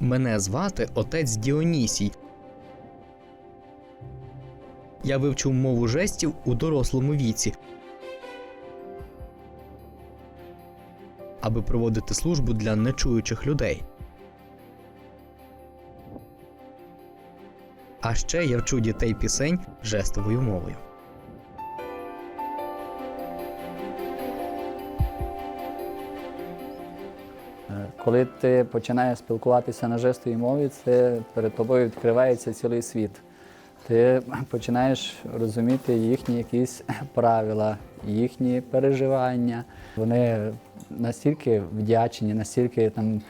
Мене звати отець Діонісій. Я вивчив мову жестів у дорослому віці, аби проводити службу для нечуючих людей. А ще я вчу дітей пісень жестовою мовою. Коли ти починаєш спілкуватися на жестовій мові, це перед тобою відкривається цілий світ. Ти починаєш розуміти їхні якісь правила, їхні переживання. Вони настільки вдячні, настільки там е,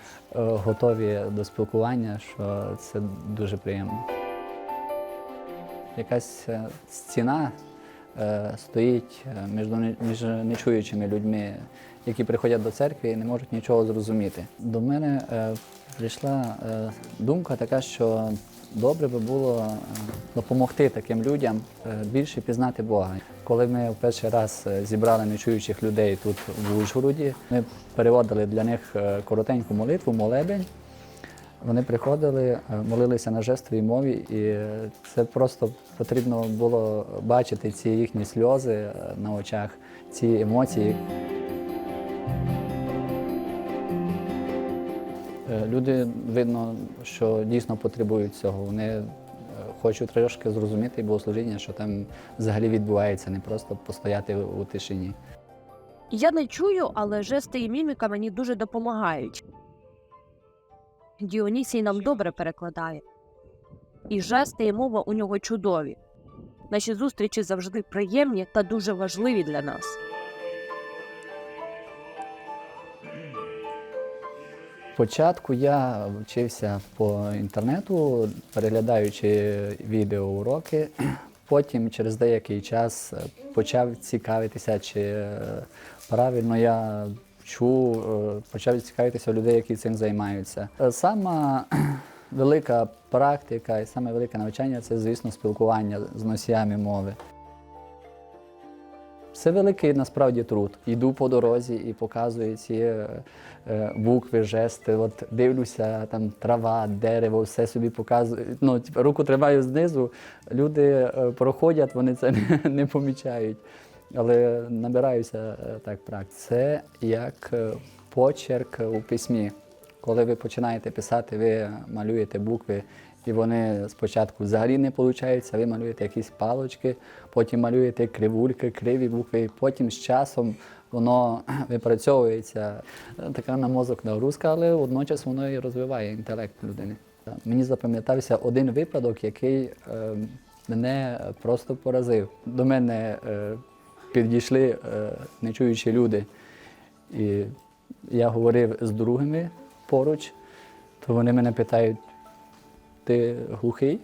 готові до спілкування, що це дуже приємно. Якась е, стіна стоїть е, між, нечуючими людьми, які приходять до церкви і не можуть нічого зрозуміти. До мене е, прийшла е, думка така, що добре би було е, допомогти таким людям е, більше пізнати Бога. Коли ми в перший раз е, зібрали нечуючих людей тут в Ужгороді, ми переводили для них е, коротеньку молитву, молебень. Вони приходили, е, молилися на жестовій мові, і е, це просто потрібно було бачити ці їхні сльози е, на очах, ці емоції. Люди видно, що дійсно потребують цього. Вони хочуть трошки зрозуміти богослужіння, що там взагалі відбувається, не просто постояти у тишині. Я не чую, але жести і міміка мені дуже допомагають. Діонісій нам добре перекладає. І жести і мова у нього чудові. Наші зустрічі завжди приємні та дуже важливі для нас. Спочатку я вчився по інтернету, переглядаючи відеоуроки. Потім через деякий час е, почав цікавитися, чи е, правильно я вчу, е, почав цікавитися людей, які цим займаються. Е, Сама велика практика і саме велике навчання це, звісно, спілкування з носіями мови. Це великий насправді труд. Йду по дорозі і показую ці е, букви, жести. От дивлюся, там трава, дерево, все собі показую. Ну, типу, руку тримаю знизу. Люди проходять, вони це не помічають. Але набираюся е, так практики. Це як е, почерк у письмі. Коли ви починаєте писати, ви малюєте букви, і вони спочатку взагалі не виходять, ви малюєте якісь палочки, потім малюєте кривульки, криві букви, і потім з часом воно випрацьовується. Така на мозок нагрузка, але водночас воно і розвиває інтелект людини. Мені запам'ятався один випадок, який е, мене просто поразив. До мене е, підійшли е, нечуючі люди. І я говорив з другими поруч, то вони мене питають, ти глухий?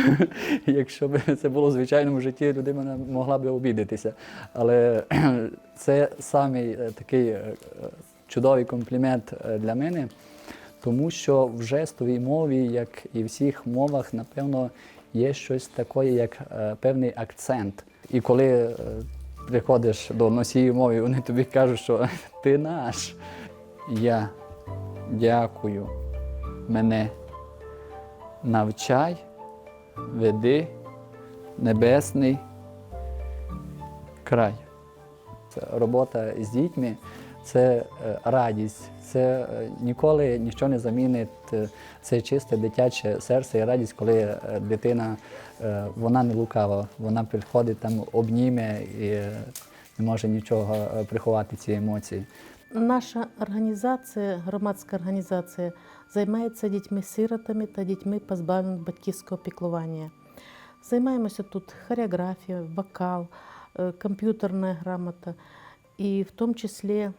Якщо б це було в звичайному житті, людина могла б обідатися. Але це самий е, такий е, чудовий комплімент для мене, тому що в жестовій мові, як і в всіх мовах, напевно, є щось таке, як певний акцент. І коли приходиш до носії мови, вони тобі кажуть, що ти наш. Я дякую мене. Навчай, веди небесний край. Це робота з дітьми це е, радість, це е, ніколи нічого не замінить. е, Це чисте дитяче серце і радість, коли дитина вона не лукава, вона приходить там, обніме і не може нічого приховати ці емоції. Наша організація, громадська організація, займається дітьми-сиротами та дітьми, позбавленими батьківського піклування. Займаємося тут хореографією, вокал, комп'ютерна грамота, і в тому числі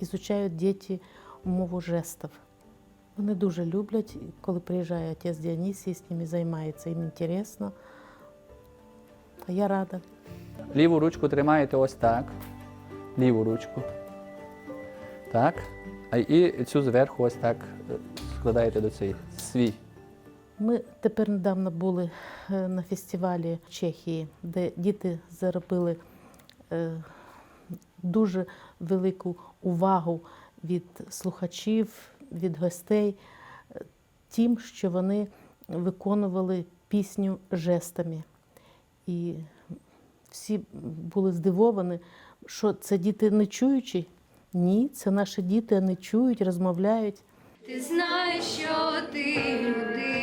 ізучають діти мову жестів. Вони дуже люблять, коли приїжджає отець Діонісій, з ними займається, їм інтересно. А я рада. Ліву ручку тримаєте ось так. Ліву ручку. Так. А і цю зверху ось так е, складаєте до цієї. Свій. Ми тепер недавно були е, на фестивалі в Чехії, де діти заробили е, дуже велику увагу від слухачів, від гостей е, тим, що вони виконували пісню жестами. І всі були здивовані, що це діти не чуючі. Ні, це наші діти не чують, розмовляють. Ти знаєш, що ти людина,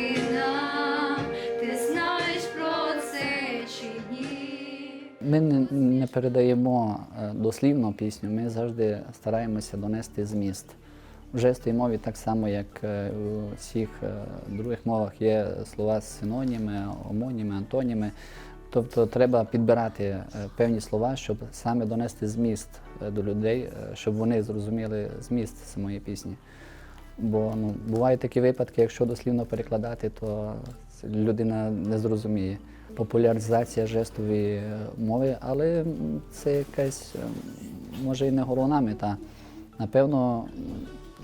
Ми не, передаємо е, дослівно пісню, ми завжди стараємося донести зміст. В жестовій мові так само, як е, у всіх е, других мовах, є слова з синоніми, омоніми, антоніми. Тобто треба підбирати певні слова, щоб саме донести зміст до людей, щоб вони зрозуміли зміст самої пісні. Бо ну, бувають такі випадки, якщо дослівно перекладати, то людина не зрозуміє. Популяризація жестової е, мови, але це якась, е, може, і не головна мета. Напевно,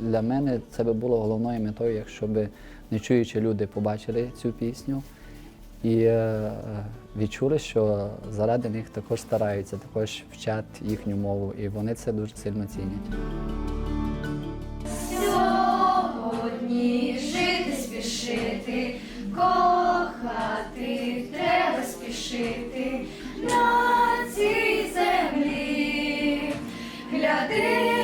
для мене це би було головною метою, якщо б нечуючі люди побачили цю пісню і е, відчули, що заради них також стараються, також вчать їхню мову, і вони це дуже сильно цінять. Madrid.